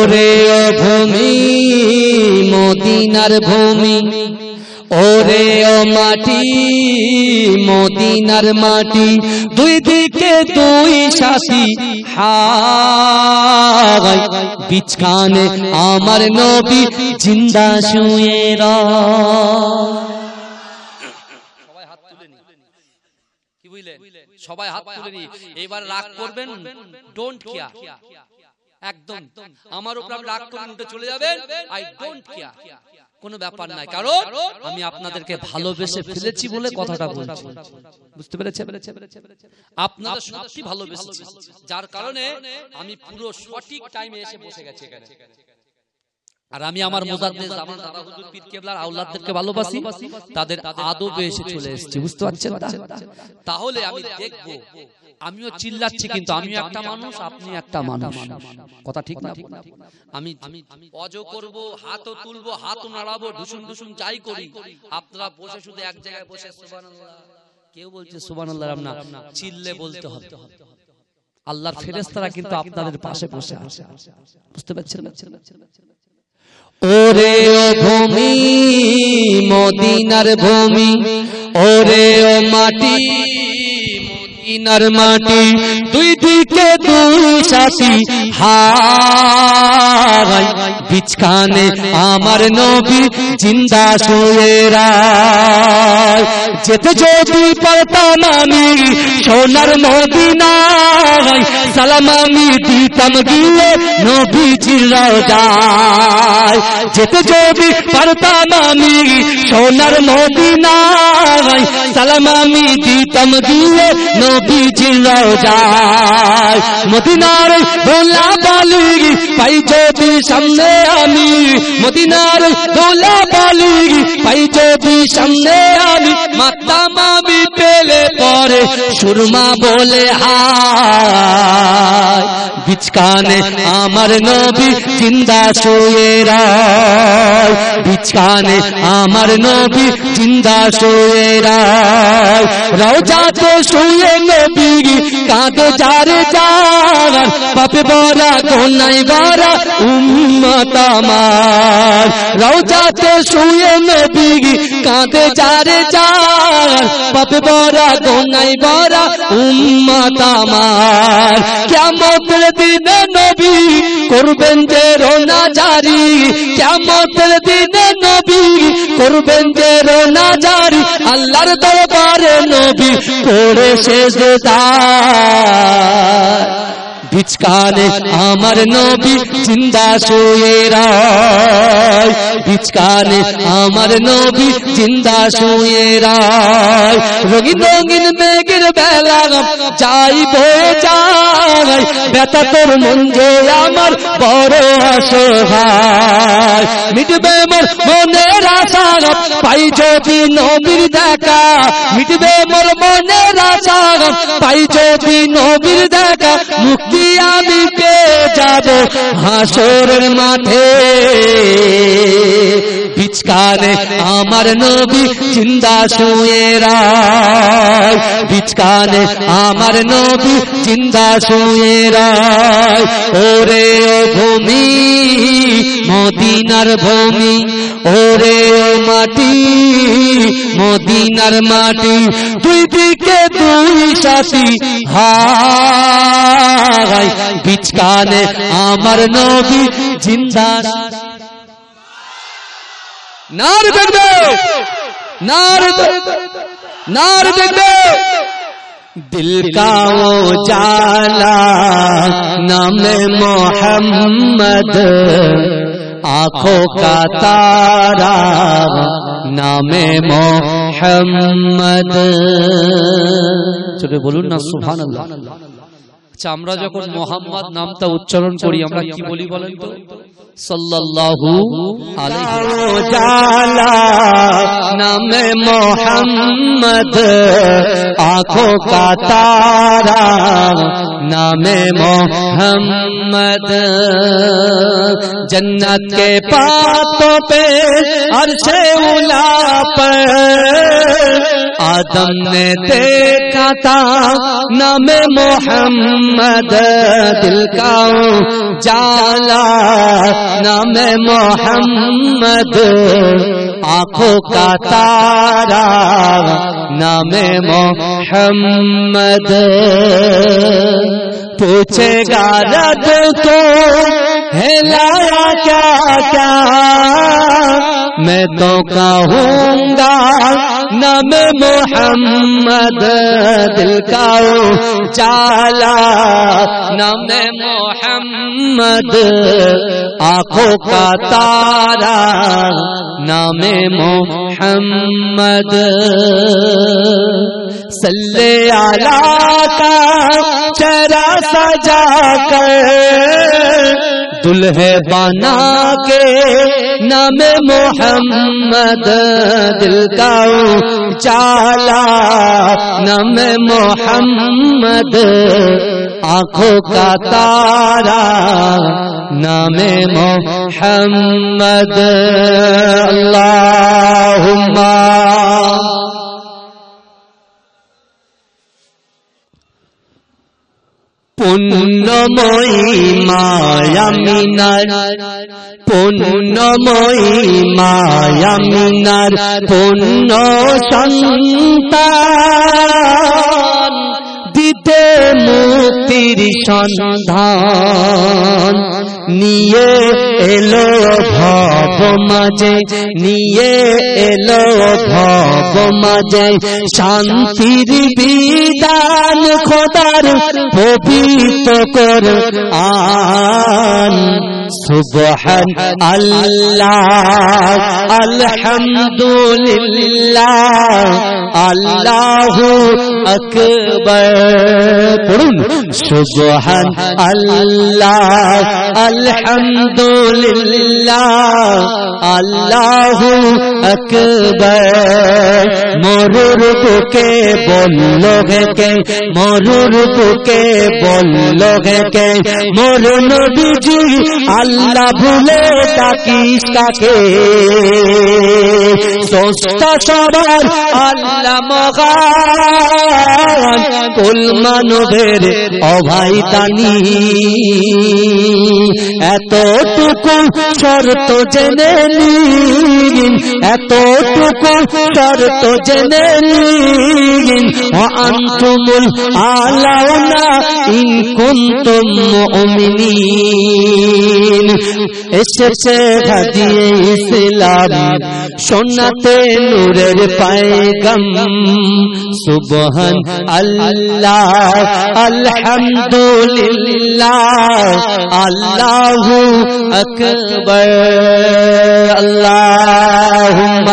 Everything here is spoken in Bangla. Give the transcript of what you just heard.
ওরে ও ভূমি, মদিনার ভূমি। ওরে ও মাটি, মদিনার মাটি। দুই দিকে দুই সাথী হাই বিছখানে আমার নবী জিন্দা শুয়ে বুঝলেন? সবাই হাত এবার রাগ করবেন? ডোন্ট কেয়ার একদম। আমার উপর রাগ করে উঠে চলে যাবেন। আই ডোন্ট কেয়ার কোনো ব্যাপার নাই কারণ আমি আপনাদেরকে ভালোবেসে ফেলেছি বলে কথাটা বলছি। বুঝতে পেরেছে আপনারা সত্যি ভালোবেসেছি। যার কারণে আমি পুরো সঠিক টাইমে এসে বসে গেছি এখানে। আর আমি আমার মুজাদ্দেদ আমার দাদা হুজুর পীর কেবলার আওলাদদেরকে ভালোবাসি তাদের আদবে এসে চলে এসেছি বুঝতে পারছেন না? তাহলে আমি দেখব আমিও চিল্লাচ্ছি কিন্তু আমিও একটা মানুষ আপনি একটা মানুষ। কথা ঠিক না? আমি আমি অজ করব হাতও তুলবো হাতও নাড়াবো ঢুসুন ঢুসুন যাই করি। আপনারা বসে শুধু এক জায়গায় বসে সুবহানাল্লাহ। কেউ বলছে সুবহানাল্লাহ না। চিল্লে বলতে হবে। আল্লাহর ফেরেশতারা কিন্তু আপনাদের পাশে বসে আছে। বুঝতে পারছেন ওরে ও ভূমি মদিনার ভূমি ওরে ও মাটি। মদিনার মাটি, দুই দিকে দুই সাথী হাই বিছখানে আমার নবী জিন্দা শুয়ে রায়। যেতে যদি পারতাম আমি সোনার মদিনায়, সালাম আমি দিতাম গিয়ে নবীজির রওজায় যেতে যদি পারতাম আমি সোনার মদিনায় সালাম আমি দিতাম গিয়ে নবীজির রওজায় মদিনার দোলা বালি পাই যদি সামনে আমি। মদিনার দোলা বালি পাই যদি সামনে আমি। মাতা আমি পরে সুরমা বলে হায়। বিচকানে আমার নবী জিন্দা শুয়ে বিচকানে আমার নবী জিন্দা শুয়ে রায়। রওজাতে শুয়ে নবী কাঁদে যারে যার। পাপে বরা কোনাই বরা উম্মত আমার। রওজাতে শুয়ে নবী কাঁদে যারে যার পাপে বরা কোনাই বরা উম্মত আমার। কেমতের দিনে নবী করবেন যে রোনা জারি কেমতের দিনে নবী করবেন যে রোনা জারি আল্লাহর দরবারে নবী করে শেষ বিচকানে আমার নবী জিন্দা শুয়ে রায়। বিচকানে আমার নবী জিন্দা শুয়ে রায়। রঙিন রঙিন মেঘের বেলা যাই। বয়ে ব্যথা তোর মন যে আমার বড় অসহায়। মিটবে মোর মনের আশা, পাই যদি নবীর দেখা। মিটবে মোর মনের আশা, পাই যদি নবীর দেখা। মুক্তি আমি পেয়ে যাব হাসরের মাঠে। বিচকানে আমার নবী জিন্দা শুয়ে রায়। আমার নবী জিন্দা শুয়ে রায়। ওরে ও ভূমি, মদিনার ভূমি, ওরে ও মাটি, মদিনার মাটি, দুই দিকে দুই সাথী হাই বিচকানে আমার নবী জিন্দা নারী দেখবে। নারী নারী দেখবে। دل کا وہ جالا চলে বলুন না সুহান আচ্ছা আমরা যখন মোহাম্মদ নামটা উচ্চারণ করি আমরা কি বলি বলেন তো? صلی اللہ علیہ جالا محمد آنکھوں کا تارا نام محمد۔ جنت کے پاتوں پہ عرش اولا پر۔ آدم نے دیکھا تھا، نام محمد، دل کا جالا، نام محمد، آنکھوں کا تارا، نام محمد۔ پوچھے گا رد تو، ہے کیا کیا؟ میں تو کہوں گا نام محمد دل کا چالا نام محمد آنکھوں کا تارا۔ نام محمد سلے آلہ کا چرا سجا کر۔ دلہ بنا کے نام محمد دل کا چالا نام محمد آنکھوں کا تارا، نام محمد اللہ পুণ্যময়ী মায়ামিনার পুণ্যময়ী মায়ামিনার পুণ্য সন্তা মুক্তির সন্ধান। নিয়ে এলো ভব মাঝে, নিয়ে এলো ভব মাঝে। শান্তির বিদান খোদার পবিত্র কর আন। সুবহান আল্লাহ আলহামদুলিল্লাহ আল্লাহু আকবার পড়ুন সুবহান আল্লাহ আলহামদুলিল্লাহ আল্লাহু আকবার মরুর বুকে বলল কে মরুর বুকে বলল কে মোর নবীজি আল্লাহ ভুলে ডাকিস কাকে? সস্তা সবার আল্লাহ মগান কুল মানবের অভাই দানি এতটুকু শর্ত জেনে নিন, এতটুকু শর্ত জেনে নিন। আন্তুমুল আলাউনা ইন কুনতুম মুমিনিন। এসেছে হাদিয়ে ইসলাম সোনাতে নূরের পায়গম। সুবহান আল্লাহ আলহামদুলিল্লাহ আল্লাহু আকবার আল্লাহুম্মা